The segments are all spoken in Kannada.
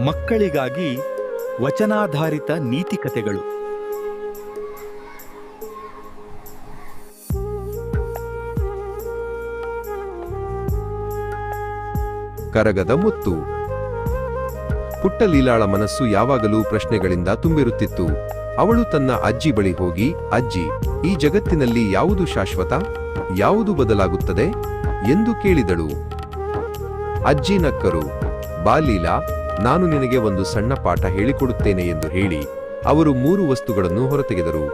ಮಕ್ಕಳಿಗಾಗಿ ವಚನಾಧಾರಿತ ನೀತಿ ಕಥೆಗಳು. ಕರಗದ ಮುತ್ತು. ಪುಟ್ಟ ಲೀಲಾಳ ಮನಸ್ಸು ಯಾವಾಗಲೂ ಪ್ರಶ್ನೆಗಳಿಂದ ತುಂಬಿರುತ್ತಿತ್ತು. ಅವಳು ತನ್ನ ಅಜ್ಜಿ ಬಳಿ ಹೋಗಿ, ಅಜ್ಜಿ, ಈ ಜಗತ್ತಿನಲ್ಲಿ ಯಾವುದು ಶಾಶ್ವತ? ಯಾವುದು ಬದಲಾಗುತ್ತದೆ? ಎಂದು ಕೇಳಿದಳು. ಅಜ್ಜಿ ನಕ್ಕರು ಬಾ ಲೀಲಾ ನಾನು ನಿನಗೆ ಒಂದು ಸಣ್ಣ ಪಾಠ ಹೇಳಿಕೊಡುತ್ತೇನೆ ಎಂದು ಹೇಳಿ ಅವರು ಮೂರು ವಸ್ತುಗಳನ್ನು ಹೊರತೆಗೆದರು.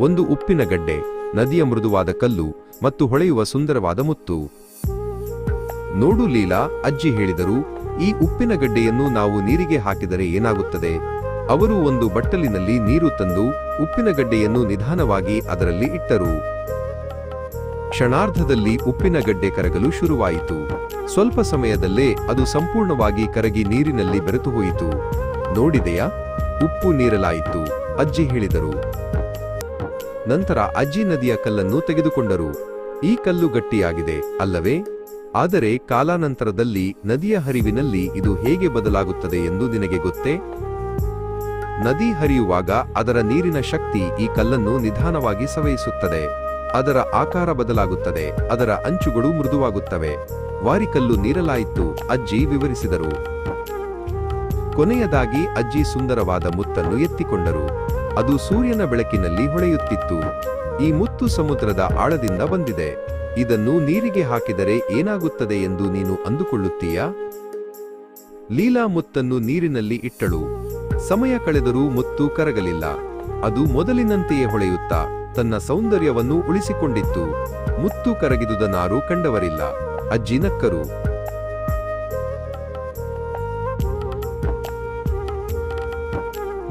ಒಂದು ಉಪ್ಪಿನ ಗಡ್ಡೆ, ನದಿಯ ಮೃದುವಾದ ಕಲ್ಲು ಮತ್ತು ಹೊಳೆಯುವ ಸುಂದರವಾದ ಮುತ್ತು. ನೋಡು ಲೀಲಾ, ಅಜ್ಜಿ ಹೇಳಿದರು, ಈ ಉಪ್ಪಿನ ಗಡ್ಡೆಯನ್ನು ನಾವು ನೀರಿಗೆ ಹಾಕಿದರೆ ಏನಾಗುತ್ತದೆ? ಅವರು ಒಂದು ಬಟ್ಟಲಿನಲ್ಲಿ ನೀರು ತಂದು ಉಪ್ಪಿನ ಗಡ್ಡೆಯನ್ನು ನಿಧಾನವಾಗಿ ಅದರಲ್ಲಿ ಇಟ್ಟರು. ಕ್ಷಣಾರ್ಧದಲ್ಲಿ ಉಪ್ಪಿನ ಗಡ್ಡೆ ಕರಗಲು ಶುರುವಾಯಿತು. ಸ್ವಲ್ಪ ಸಮಯದಲ್ಲೇ ಅದು ಸಂಪೂರ್ಣವಾಗಿ ಕರಗಿ ನೀರಿನಲ್ಲಿ ಬೆರೆತು ಹೋಯಿತು. ನೋಡಿದೆಯಾ? ಉಪ್ಪು ನೀರಲಾಯಿತು, ಅಜ್ಜಿ ಹೇಳಿದರು. ನಂತರ ಅಜ್ಜಿ ನದಿಯ ಕಲ್ಲನ್ನು ತೆಗೆದುಕೊಂಡರು. ಈ ಕಲ್ಲು ಗಟ್ಟಿಯಾಗಿದೆ, ಅಲ್ಲವೇ? ಆದರೆ ಕಾಲಾನಂತರದಲ್ಲಿ ನದಿಯ ಹರಿವಿನಲ್ಲಿ ಇದು ಹೇಗೆ ಬದಲಾಗುತ್ತದೆ ಎಂದು ನಿನಗೆ ಗೊತ್ತೇ? ನದಿ ಹರಿಯುವಾಗ ಅದರ ನೀರಿನ ಶಕ್ತಿ ಈ ಕಲ್ಲನ್ನು ನಿಧಾನವಾಗಿ ಸವೆಯಿಸುತ್ತದೆ ಅದರ ಆಕಾರ ಬದಲಾಗುತ್ತದೆ, ಅದರ ಅಂಚುಗಳು ಮೃದುವಾಗುತ್ತವೆ. ವಾರಿಕಲ್ಲು ನೀರಲಾಯಿತು, ಅಜ್ಜಿ ವಿವರಿಸಿದರು. ಕೊನೆಯದಾಗಿ ಅಜ್ಜಿ ಸುಂದರವಾದ ಮುತ್ತನ್ನು ಎತ್ತಿಕೊಂಡರು. ಅದು ಸೂರ್ಯನ ಬೆಳಕಿನಲ್ಲಿ ಹೊಳೆಯುತ್ತಿತ್ತು. ಈ ಮುತ್ತು ಸಮುದ್ರದ ಆಳದಿಂದ ಬಂದಿದೆ. ಇದನ್ನು ನೀರಿಗೆ ಹಾಕಿದರೆ ಏನಾಗುತ್ತದೆ ಎಂದು ನೀನು ಅಂದುಕೊಳ್ಳುತ್ತೀಯಾ? ಲೀಲಾ ಮುತ್ತನ್ನು ನೀರಿನಲ್ಲಿ ಇಟ್ಟಳು. ಸಮಯ ಕಳೆದರೂ ಮುತ್ತು ಕರಗಲಿಲ್ಲ. ಅದು ಮೊದಲಿನಂತೆಯೇ ಹೊಳೆಯುತ್ತಾ ತನ್ನ ಸೌಂದರ್ಯವನ್ನು ಉಳಿಸಿಕೊಂಡಿತ್ತು. ಮುತ್ತು ಕರಗಿದುದನ್ನಾರೂ ಕಂಡವರಿಲ್ಲ. ಅಜ್ಜಿ ನಕ್ಕರು.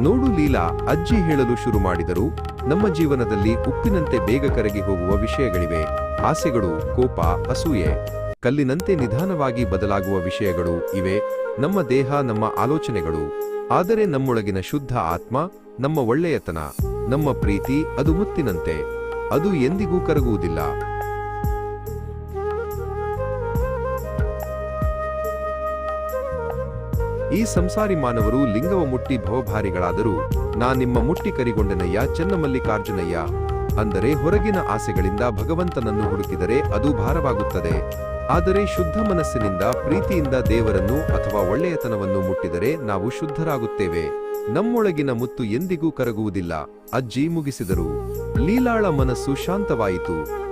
ನೋಡು ಲೀಲಾ, ಅಜ್ಜಿ ಹೇಳಲು ಶುರು ಮಾಡಿದರು. ನಮ್ಮ ಜೀವನದಲ್ಲಿ ಉಪ್ಪಿನಂತೆ ಬೇಗ ಕರಗಿ ಹೋಗುವ ವಿಷಯಗಳಿವೆ. ಆಸೆಗಳು, ಕೋಪ, ಅಸೂಯೆ. ಕಲ್ಲಿನಂತೆ ನಿಧಾನವಾಗಿ ಬದಲಾಗುವ ವಿಷಯಗಳು ಇವೆ. ನಮ್ಮ ದೇಹ, ನಮ್ಮ ಆಲೋಚನೆಗಳು. ಆದರೆ ನಮ್ಮೊಳಗಿನ ಶುದ್ಧ ಆತ್ಮ ನಮ್ಮ ಒಳ್ಳೆಯತನ, ನಮ್ಮ ಪ್ರೀತಿ ಅದು ಮುತ್ತಿನಂತೆ, ಅದು ಎಂದಿಗೂ ಕರಗುವುದಿಲ್ಲ. ಈ ಸಂಸಾರಿ ಮಾನವರು ಲಿಂಗವ ಮುಟ್ಟಿ ಭವಭಾರಿಗಳಾದರೂ, ನಾ ನಿಮ್ಮ ಮುಟ್ಟಿ ಕರಿಗೊಂಡನಯ್ಯ ಚೆನ್ನಮಲ್ಲಿಕಾರ್ಜುನಯ್ಯ, ಅಂದರೆ ಹೊರಗಿನ ಆಸೆಗಳಿಂದ ಭಗವಂತನನ್ನು ಹುಡುಕಿದರೆ ಅದು ಭಾರವಾಗುತ್ತದೆ. ಆದರೆ ಶುದ್ಧ ಮನಸ್ಸಿನಿಂದ, ಪ್ರೀತಿಯಿಂದ ದೇವರನ್ನು ಅಥವಾ ಒಳ್ಳೆಯತನವನ್ನು ಮುಟ್ಟಿದರೆ ನಾವು ಶುದ್ಧರಾಗುತ್ತೇವೆ. ನಮ್ಮೊಳಗಿನ ಮುತ್ತು ಎಂದಿಗೂ ಕರಗುವುದಿಲ್ಲ. ಅಜ್ಜಿ ಮುಗಿಸಿದರು. ಲೀಲಾಳ ಮನಸ್ಸು ಶಾಂತವಾಯಿತು.